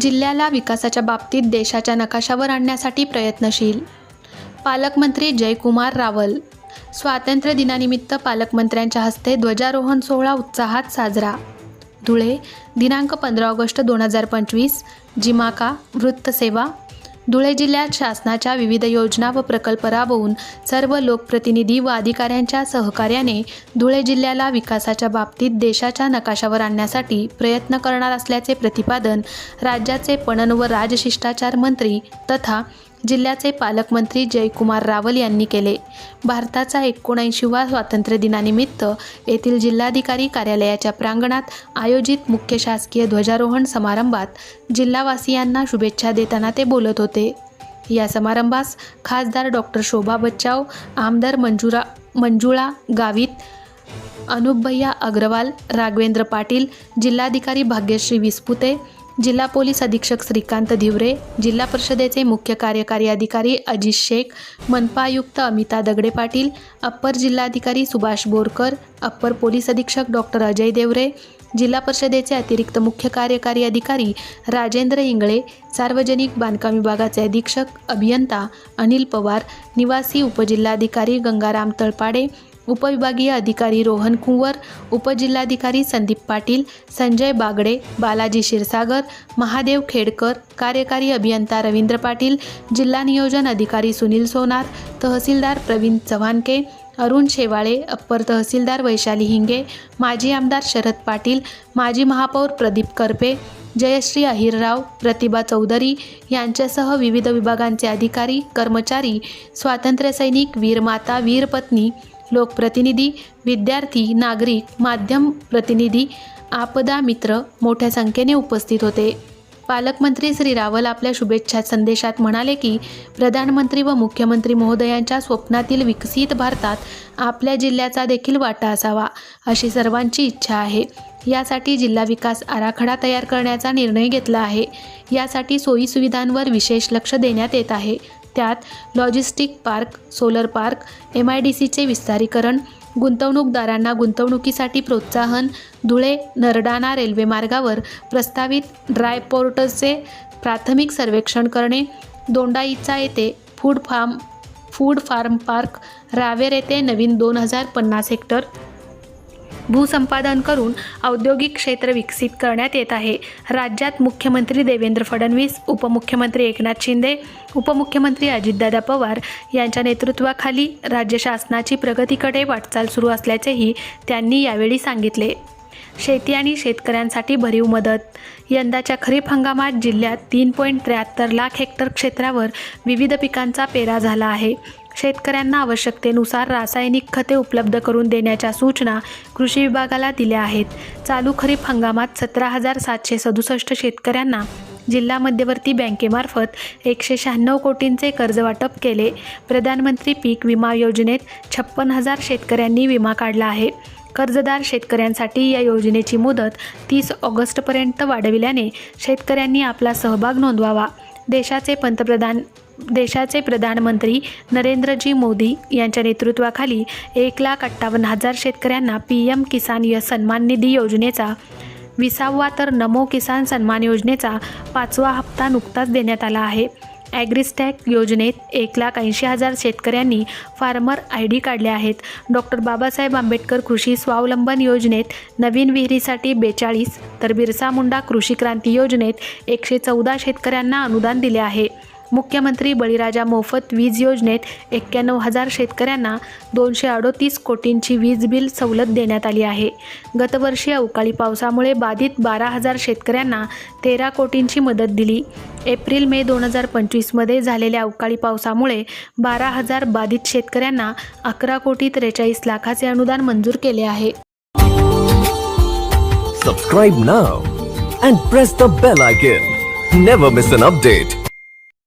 जिल्ह्याला विकासाच्या बाबतीत देशाच्या नकाशावर आणण्यासाठी प्रयत्नशील. पालकमंत्री जयकुमार रावल. स्वातंत्र्य दिनानिमित्त पालकमंत्र्यांच्या हस्ते ध्वजारोहण सोहळा उत्साहात साजरा. धुळे दिनांक पंधरा ऑगस्ट दोन हजार पंचवीस. जिमाका वृत्तसेवा धुळे जिल्ह्यात शासनाच्या विविध योजना व प्रकल्प राबवून सर्व लोकप्रतिनिधी व अधिकाऱ्यांच्या सहकार्याने धुळे जिल्ह्याला विकासाच्या बाबतीत देशाच्या नकाशावर आणण्यासाठी प्रयत्न करणार असल्याचे प्रतिपादन राज्याचे पणन व राजशिष्टाचार मंत्री तथा जिल्ह्याचे पालकमंत्री जयकुमार रावल यांनी केले. भारताचा एकोणऐंशीवा स्वातंत्र्य दिनानिमित्त येथील जिल्हाधिकारी कार्यालयाच्या प्रांगणात आयोजित मुख्य शासकीय ध्वजारोहण समारंभात जिल्हावासियांना शुभेच्छा देताना ते बोलत होते. या समारंभास खासदार डॉक्टर शोभा बच्चाव आमदार मंजुरा मंजुळा गावित अनुपभैया अग्रवाल राघवेंद्र पाटील जिल्हाधिकारी भाग्यश्री विस्पुते जिल्हा पोलीस अधीक्षक श्रीकांत धिवरे जिल्हा परिषदेचे मुख्य कार्यकारी अधिकारी अजित शेख मनपा आयुक्त अमिता दगडे पाटील अप्पर जिल्हाधिकारी सुभाष बोरकर अप्पर पोलीस अधीक्षक डॉक्टर अजय देवरे जिल्हा परिषदेचे अतिरिक्त मुख्य कार्यकारी अधिकारी राजेंद्र इंगळे सार्वजनिक बांधकाम विभागाचे अधीक्षक अभियंता अनिल पवार निवासी उपजिल्हाधिकारी गंगाराम तळपाडे उपविभागीय अधिकारी रोहन कुंवर उपजिल्हाधिकारी संदीप पाटील संजय बागडे बालाजी क्षीरसागर महादेव खेडकर कार्यकारी अभियंता रवींद्र पाटील जिल्हा नियोजन अधिकारी सुनील सोनार तहसीलदार प्रवीण चव्हाणके अरुण शेवाळे अप्पर तहसीलदार वैशाली हिंगे माजी आमदार शरद पाटील माजी महापौर प्रदीप करपे जयश्री अहिरराव प्रतिभा चौधरी यांच्यासह विविध विभागांचे अधिकारी कर्मचारी स्वातंत्र्यसैनिक वीरमाता वीरपत्नी लोकप्रतिनिधी विद्यार्थी नागरिक माध्यम प्रतिनिधी आपदा मित्र मोठ्या संख्येने उपस्थित होते. पालकमंत्री श्री रावल आपल्या शुभेच्छा संदेशात म्हणाले की प्रधानमंत्री व मुख्यमंत्री महोदयांच्या स्वप्नातील विकसित भारतात आपल्या जिल्ह्याचा देखील वाटा असावा अशी सर्वांची इच्छा आहे. यासाठी जिल्हा विकास आराखडा तयार करण्याचा निर्णय घेतला आहे. यासाठी सोयीसुविधांवर विशेष लक्ष देण्यात येत आहे. त्यात logistic park solar park M I D सीचे विस्तारीकरण गुंतवणूकदारांना गुंतवणुकीसाठी प्रोत्साहन धुळे नरडाणा रेल्वे मार्गावर प्रस्तावित ड्राय पोर्टचे प्राथमिक सर्वेक्षण करणे दोंडाईचा येथे food farm food farm park Raver येथे नवीन दोन हजार पन्नास हेक्टर भूसंपादन करून औद्योगिक क्षेत्र विकसित करण्यात येत आहे. राज्यात मुख्यमंत्री देवेंद्र फडणवीस उपमुख्यमंत्री एकनाथ शिंदे उपमुख्यमंत्री अजितदादा पवार यांच्या नेतृत्वाखाली राज्य शासनाची प्रगतीकडे वाटचाल सुरू असल्याचेही त्यांनी यावेळी सांगितले. शेती आणि शेतकऱ्यांसाठी भरीव मदत. यंदाच्या खरीप हंगामात जिल्ह्यात तीन पॉईंट त्र्याहत्तर लाख हेक्टर क्षेत्रावर विविध पिकांचा पेरा झाला आहे. शेतकऱ्यांना आवश्यकतेनुसार रासायनिक खते उपलब्ध करून देण्याच्या सूचना कृषी विभागाला दिल्या आहेत. चालू खरीप हंगामात सतरा हजार सातशे सदुसष्ट शेतकऱ्यांना जिल्हा मध्यवर्ती बँकेमार्फत एकशे शहाण्णव कोटींचे कर्ज वाटप केले. प्रधानमंत्री पीक विमा योजनेत छप्पन हजार शेतकऱ्यांनी विमा काढला आहे. कर्जदार शेतकऱ्यांसाठी या योजनेची मुदत तीस ऑगस्टपर्यंत वाढविल्याने शेतकऱ्यांनी आपला सहभाग नोंदवावा. देशाचे पंतप्रधान देशाचे प्रधानमंत्री नरेंद्रजी मोदी यांच्या नेतृत्वाखाली एक लाख अठ्ठावन्न हजार शेतकऱ्यांना पी एम किसान य सन्मान निधी योजनेचा विसावा तर नमो किसान सन्मान योजनेचा पाचवा हप्ता नुकताच देण्यात आला आहे. ॲग्रिस्टॅक योजनेत एक लाख ऐंशी हजार शेतकऱ्यांनी फार्मर आय डी काढले आहेत. डॉक्टर बाबासाहेब आंबेडकर कृषी स्वावलंबन योजनेत नवीन विहिरीसाठी बेचाळीस तर बिरसा मुंडा कृषी क्रांती योजनेत एकशे चौदा शेतकऱ्यांना अनुदान दिले आहे. मुख्यमंत्री बळीराजा मोफत वीज योजनेत एक्क्याण्णव हजार शेतकऱ्यांना दोनशे अडोतीस कोटींची वीज बिल सवलत देण्यात आली आहे. गतवर्षी अवकाळी पावसामुळे बाधित बारा हजार शेतकऱ्यांना तेरा कोटींची मदत दिली. एप्रिल मे दोन हजार पंचवीसमध्ये झालेल्या अवकाळी पावसामुळे बारा हजार बाधित शेतकऱ्यांना अकरा कोटी त्रेचाळीस लाखाचे अनुदान मंजूर केले आहे. Subscribe now and press the bell icon never miss an update